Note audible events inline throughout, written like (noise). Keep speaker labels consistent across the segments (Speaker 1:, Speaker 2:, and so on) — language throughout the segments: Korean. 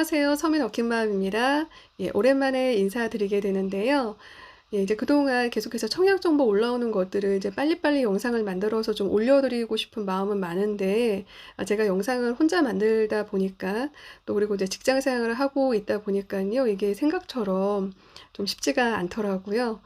Speaker 1: 안녕하세요. 서민 어킨맘입니다. 예, 오랜만에 인사드리게 되는데요. 예, 이제 그동안 계속해서 청약 정보 올라오는 것들을 이제 빨리빨리 영상을 만들어서 좀 올려드리고 싶은 마음은 많은데, 아, 제가 영상을 혼자 만들다 보니까, 또 그리고 이제 직장 생활을 하고 있다 보니까요, 이게 생각처럼 좀 쉽지가 않더라고요.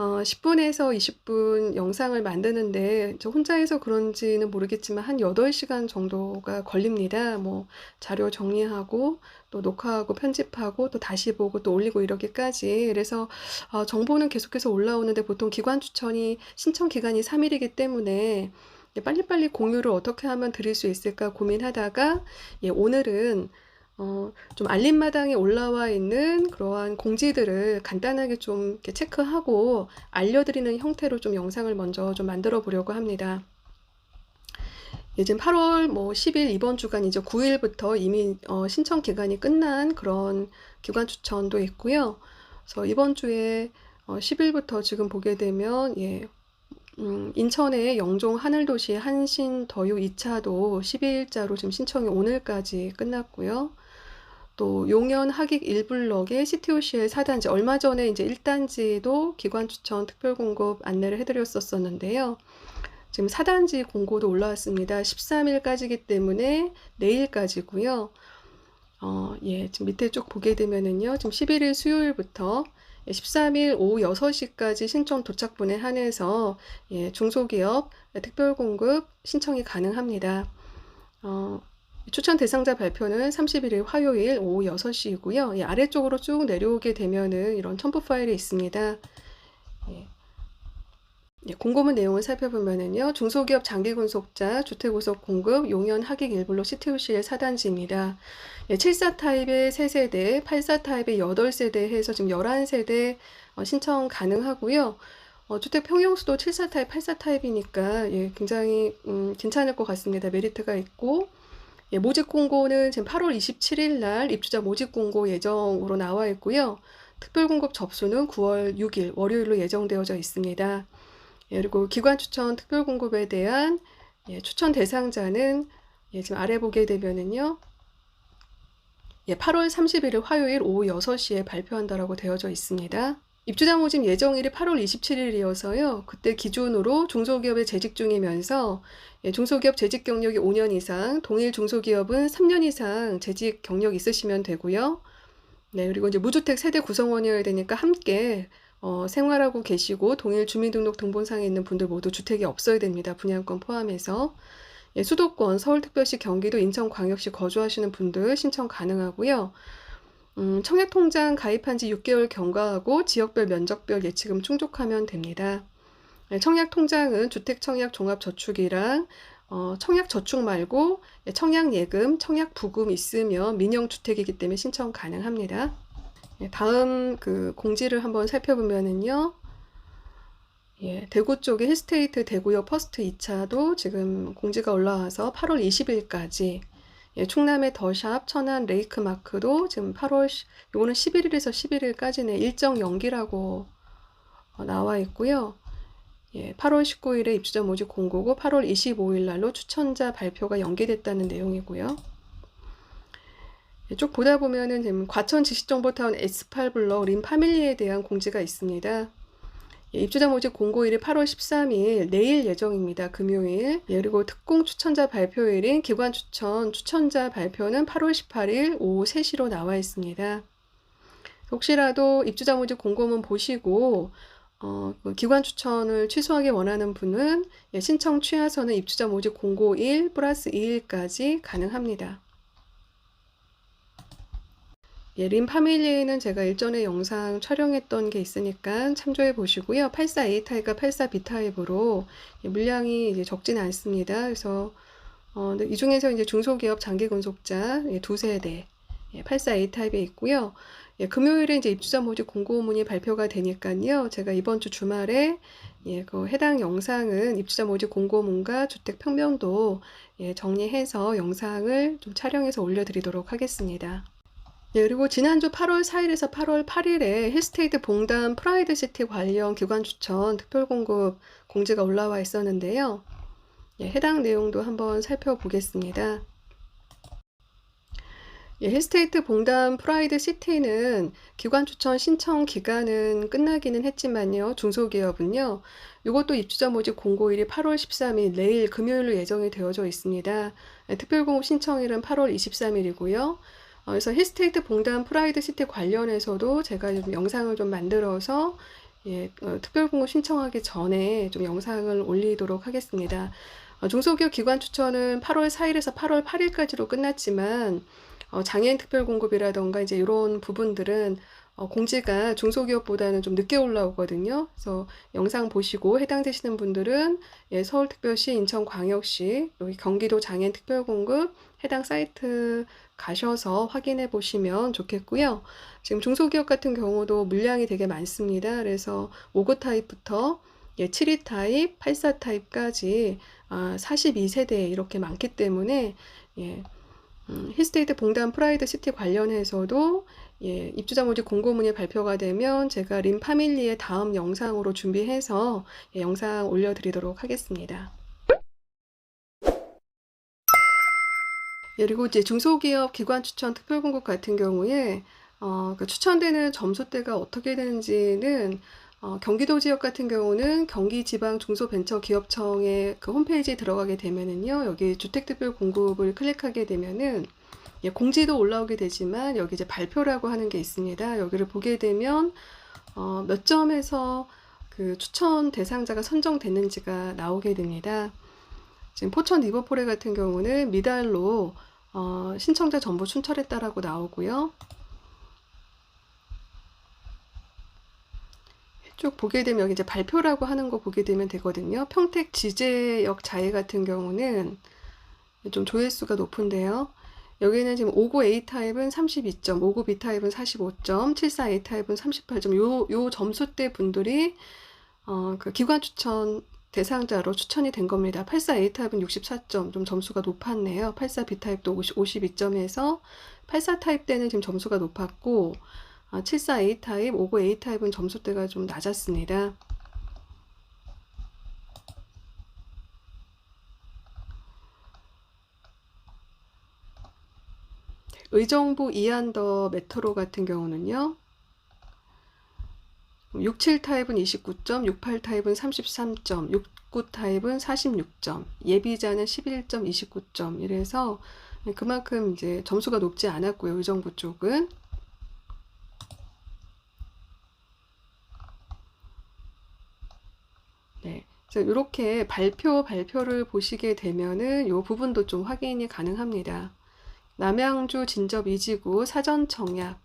Speaker 1: 어, 10분에서 20분 영상을 만드는데, 저 혼자 해서 그런지는 모르겠지만, 한 8시간 정도가 걸립니다. 뭐, 자료 정리하고, 또 녹화하고, 편집하고, 또 다시 보고, 또 올리고 이러기까지. 그래서, 어, 정보는 계속해서 올라오는데, 보통 기관 추천이, 신청 기간이 3일이기 때문에, 예, 빨리빨리 공유를 어떻게 하면 드릴 수 있을까 고민하다가, 예, 오늘은 어, 좀 알림마당에 올라와 있는 그러한 공지들을 간단하게 좀 체크하고 알려드리는 형태로 좀 영상을 먼저 좀 만들어 보려고 합니다. 요즘 8월 뭐 10일 이번 주간 이제 9일부터 이미 어, 신청 기간이 끝난 그런 기관 추천도 있고요. 그래서 이번 주에 어, 10일부터 지금 보게 되면 예, 음, 인천의 영종 하늘도시 한신 더유 2차도 12일자로 지금 신청이 오늘까지 끝났고요. 또 용연 하객 1블럭의 CTOCL 4단지 얼마 전에 이제 1단지도 기관 추천 특별 공급 안내를 해드렸었었는데요. 지금 4단지 공고도 올라왔습니다. 13일까지기 때문에 내일까지고요. 어, 예, 지금 밑에 쭉 보게 되면은요. 지금 11일 수요일부터 13일 오후 6시까지 신청 도착분에 한해서 예, 중소기업 특별 공급 신청이 가능합니다. 어, 추천 대상자 발표는 31일 화요일 오후 6시이고요. 예, 아래쪽으로 쭉 내려오게 되면은 이런 첨부 파일이 있습니다. 예. 예, 공고문 내용을 살펴보면은요. 중소기업 장기군속자 주택우석 공급 용연 하객 일블록 CTOC의 4단지입니다. 예, 74 타입의 3세대, 84 타입의 8세대 해서 지금 11세대 어, 신청 가능하고요. 어, 주택 평형수도 74 타입, 84 타입이니까 예, 굉장히 음, 괜찮을 것 같습니다. 메리트가 있고 예, 모집 공고는 지금 8월 27일 날 입주자 모집 공고 예정으로 나와 있고요. 특별 공급 접수는 9월 6일 월요일로 예정되어져 있습니다. 예, 그리고 기관 추천 특별 공급에 대한 예, 추천 대상자는 예, 지금 아래 보게 되면은요. 예, 8월 31일 화요일 오후 6시에 발표한다라고 되어져 있습니다. 입주자 모집 예정일이 8월 27일이어서요. 그때 기준으로 중소기업에 재직 중이면서 예, 중소기업 재직 경력이 5년 이상, 동일 중소기업은 3년 이상 재직 경력 있으시면 되고요. 네, 그리고 이제 무주택 세대 구성원이어야 되니까 함께 어, 생활하고 계시고 동일 주민등록 등본상에 있는 분들 모두 주택이 없어야 됩니다. 분양권 포함해서. 예, 수도권, 서울특별시, 경기도, 인천광역시 거주하시는 분들 신청 가능하고요. 음, 청약통장 가입한 지 6개월 경과하고 지역별 면적별 예치금 충족하면 됩니다. 네, 청약통장은 주택청약종합저축이랑 어, 청약저축 말고 예, 청약예금, 청약부금 있으면 민영주택이기 때문에 신청 가능합니다. 예, 다음 그 공지를 한번 살펴보면은요. 예, 대구 쪽에 힐스테이트 대구역 퍼스트 2차도 지금 공지가 올라와서 8월 20일까지 예, 충남의 더샵, 천안 레이크마크도 지금 8월, 요거는 11일에서 11일까지네 일정 연기라고 어, 나와 있고요. 예, 8월 19일에 입주자 모집 공고고 8월 25일 날로 추천자 발표가 연기됐다는 내용이고요. 예, 쭉 보다 보면은 과천 지식정보타운 S8 블럭 림 파밀리에 대한 공지가 있습니다. 예, 입주자 모집 공고일이 8월 13일 내일 예정입니다. 금요일. 예, 그리고 특공 추천자 발표일인 기관 추천 추천자 발표는 8월 18일 오후 3시로 나와 있습니다. 혹시라도 입주자 모집 공고문 보시고 어, 그 기관 추천을 취소하기 원하는 분은 예, 신청 취하서는 입주자 모집 공고 1 플러스 2일까지 가능합니다. 예, 림 파밀리에는 제가 일전에 영상 촬영했던 게 있으니까 참조해 보시고요. 84A 타입과 84B 타입으로 예, 물량이 이제 적진 않습니다. 그래서 어, 이 중에서 이제 중소기업 장기 건속자 예, 두 세대 예, 84A 타입에 있고요. 예, 금요일에 이제 입주자 모집 공고문이 발표가 되니까요. 제가 이번 주 주말에 예, 그 해당 영상은 입주자 모집 공고문과 주택 평면도 예, 정리해서 영상을 좀 촬영해서 올려드리도록 하겠습니다. 예, 그리고 지난주 8월 4일에서 8월 8일에 힐스테이트 봉담 프라이드 시티 관련 기관 추천 특별 공급 공지가 올라와 있었는데요. 예, 해당 내용도 한번 살펴보겠습니다. 예, 힐스테이트 봉담 프라이드 시티는 기관 추천 신청 기간은 끝나기는 했지만요. 중소기업은요. 이것도 입주자 모집 공고일이 8월 13일 내일 금요일로 예정이 되어져 있습니다. 예, 특별공급 신청일은 8월 23일이고요. 어, 그래서 힐스테이트 봉담 프라이드 시티 관련해서도 제가 좀 영상을 좀 만들어서 예, 어, 특별공급 신청하기 전에 좀 영상을 올리도록 하겠습니다. 어, 중소기업 기관 추천은 8월 4일에서 8월 8일까지로 끝났지만 어, 장애인 특별 공급이라던가 이제 이런 부분들은 어, 공지가 중소기업보다는 좀 늦게 올라오거든요. 그래서 영상 보시고 해당되시는 분들은 예, 서울특별시, 인천광역시, 여기 경기도 장애인 특별 공급 해당 사이트 가셔서 확인해 보시면 좋겠고요. 지금 중소기업 같은 경우도 물량이 되게 많습니다. 그래서 5구 타입부터 예, 7위 타입, 84 타입까지 아, 42세대 이렇게 많기 때문에 예, 음, 힐스테이트 봉담 프라이드 시티 관련해서도 예, 입주자 모집 공고문이 발표가 되면 제가 림 파밀리의 다음 영상으로 준비해서 예, 영상 올려드리도록 하겠습니다. 예, 그리고 이제 중소기업 기관 추천 특별 공급 같은 경우에 어, 그 추천되는 점수대가 어떻게 되는지는 어, 경기도 지역 같은 경우는 경기지방중소벤처기업청의 그 홈페이지에 들어가게 되면은요, 여기 주택특별 공급을 클릭하게 되면은 예, 공지도 올라오게 되지만 여기 이제 발표라고 하는 게 있습니다. 여기를 보게 되면 어, 몇 점에서 그 추천 대상자가 선정됐는지가 나오게 됩니다. 지금 포천 리버포레 같은 경우는 미달로 어, 신청자 전부 순찰했다라고 나오고요. 쭉 보게 되면 이제 발표라고 하는 거 보게 되면 되거든요. 평택 지제역 자해 같은 경우는 좀 조회수가 높은데요. 여기는 지금 59 A 타입은 32점, 59 B 타입은 45점, 74 A 타입은 38점. 요, 요 점수대 분들이 어, 그 기관 추천 대상자로 추천이 된 겁니다. 84 A 타입은 64점, 좀 점수가 높았네요. 84 B 타입도 50, 52점에서 84 타입 때는 지금 점수가 높았고 아, 74A 타입, 59A 타입은 점수대가 좀 낮았습니다. 의정부 이안더 메트로 같은 경우는요. 67 타입은 29점, 68 타입은 33점, 69 타입은 46점, 예비자는 11점, 29점. 이래서 그만큼 이제 점수가 높지 않았고요. 의정부 쪽은. 네. 이렇게 발표 발표를 보시게 되면은 이 부분도 좀 확인이 가능합니다. 남양주 진접 이지구 사전 청약에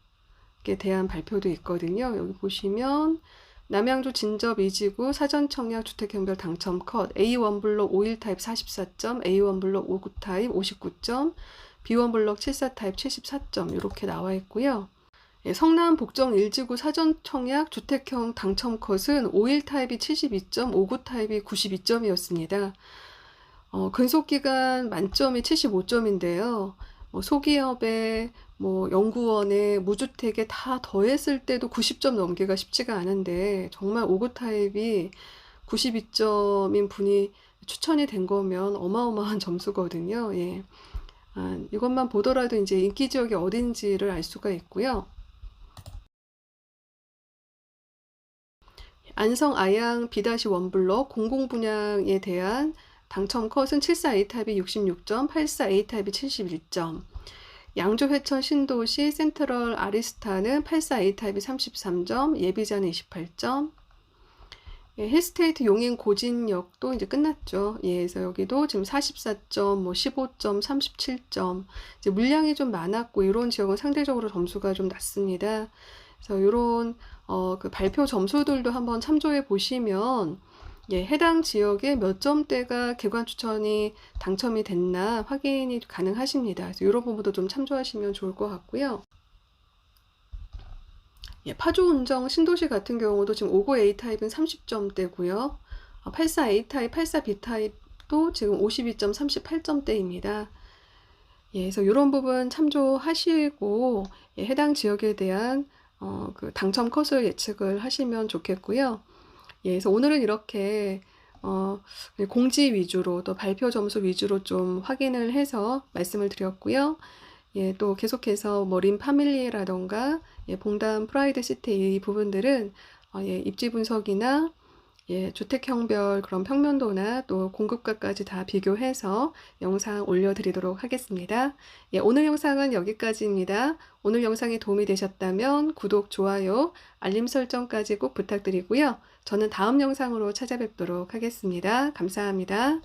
Speaker 1: 대한 발표도 있거든요. 여기 보시면 남양주 진접 이지구 사전 청약 주택형별 당첨 컷 A1 블록 51 타입 44점, A1 블록 59 타입 59점, B1 블록 74 타입 74점 이렇게 나와 있고요. 예, 성남 복정 1지구 사전 청약 주택형 당첨 컷은 51 타입이 72점, 59 타입이 92점이었습니다. 어, 근속기간 만점이 75점인데요. 뭐 소기업에 뭐 연구원에 무주택에 다 더했을 때도 90점 넘기가 쉽지가 않은데 정말 59 타입이 92점인 분이 추천이 된 거면 어마어마한 (laughs) 점수거든요. 예. 아, 이것만 보더라도 이제 인기 지역이 어딘지를 알 수가 있고요. 안성 아양 B-1 블록 공공 분양에 대한 당첨 컷은 74A 타입이 66점, 84A 타입이 71점. 양조 회천 신도시 센트럴 아리스타는 84A 타입이 33점, 예비자는 28점. 예, 힐스테이트 용인 고진역도 이제 끝났죠. 예, 그래서 여기도 지금 44점, 뭐 15점, 37점. 이제 물량이 좀 많았고 이런 지역은 상대적으로 점수가 좀 낮습니다. 그래서 이런 어, 그 발표 점수들도 한번 참조해 보시면 예, 해당 지역에 몇 점대가 기관 추천이 당첨이 됐나 확인이 가능하십니다. 그래서 이런 부분도 좀 참조하시면 좋을 것 같고요. 예, 파주 운정 신도시 같은 경우도 지금 59A 타입은 30점대고요. 84A 타입, 84B 타입도 지금 52점, 38점대입니다. 예, 그래서 이런 부분 참조하시고 예, 해당 지역에 대한 어, 그 당첨 컷을 예측을 하시면 좋겠고요. 예, 그래서 오늘은 이렇게 어, 공지 위주로 또 발표 점수 위주로 좀 확인을 해서 말씀을 드렸고요. 예, 또 계속해서 뭐림 파밀리에라던가 예, 봉담 프라이드 시티 이 부분들은 어, 예, 입지 분석이나 예, 주택형별 그런 평면도나 또 공급가까지 다 비교해서 영상 올려드리도록 하겠습니다. 예, 오늘 영상은 여기까지입니다. 오늘 영상이 도움이 되셨다면 구독, 좋아요, 알림 설정까지 꼭 부탁드리고요. 저는 다음 영상으로 찾아뵙도록 하겠습니다. 감사합니다.